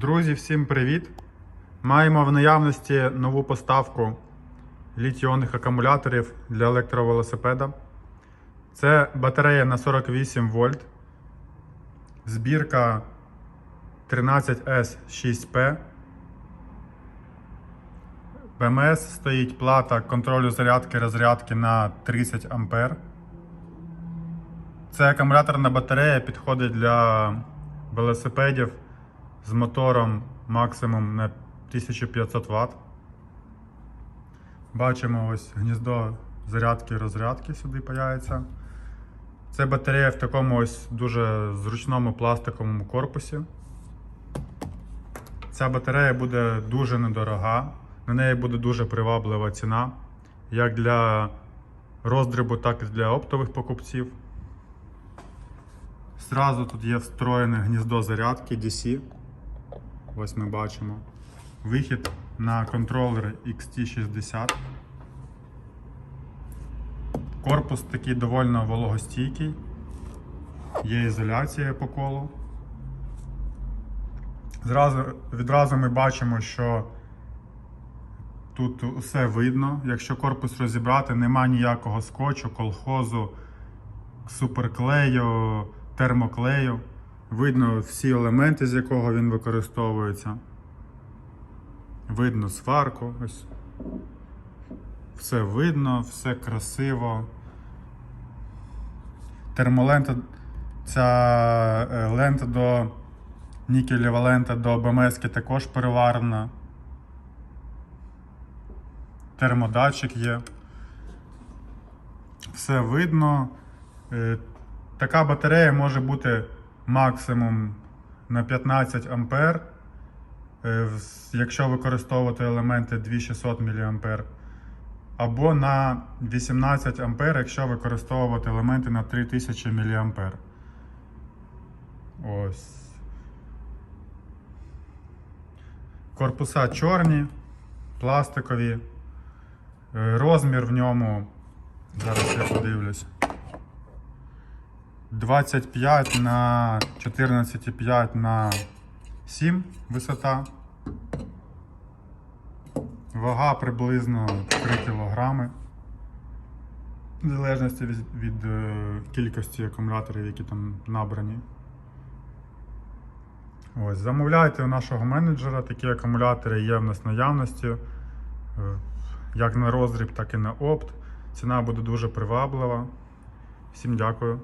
Друзі, всім привіт! Маємо в наявності нову поставку літіонних акумуляторів для електровелосипеда. Це батарея на 48 вольт, збірка 13S6P. БМС стоїть плата контролю зарядки розрядки на 30 А. Це акумуляторна батарея підходить для велосипедів з мотором максимум на 1500 Вт. Бачимо ось гніздо зарядки розрядки сюди появиться. Це батарея в такому ось дуже зручному пластиковому корпусі. Ця батарея буде дуже недорога, на неї буде дуже приваблива ціна, як для роздрібу, так і для оптових покупців. Зразу тут є встроєне гніздо зарядки DC. Ось ми бачимо. Вихід на контролер XT60. Корпус такий доволі вологостійкий. Є ізоляція по колу. Зразу, відразу ми бачимо, що тут усе видно. Якщо корпус розібрати, нема ніякого скотчу, колхозу, суперклею, термоклею. Видно всі елементи, з якого він використовується. Видно сварку. Ось. Все видно, все красиво. Термолента, ця е, лента до нікелєва лента до БМС також переварена. Термодатчик є. Все видно. Е, Така батарея може бути максимум на 15 ампер, е, якщо використовувати елементи 2600 мА, або на 18 ампер, якщо використовувати елементи на 3000 мА. Ось. Корпуса чорні, пластикові. Е, Розмір в ньому. Зараз я подивлюсь. 25 на 14,5 на 7 висота. Вага приблизно 3 кг. В залежності від, від е, кількості акумуляторів, які там набрані. Ось, замовляйте у нашого менеджера, такі акумулятори є в нас наявності. Е, Як на роздріб, так і на опт. Ціна буде дуже приваблива. Всім дякую.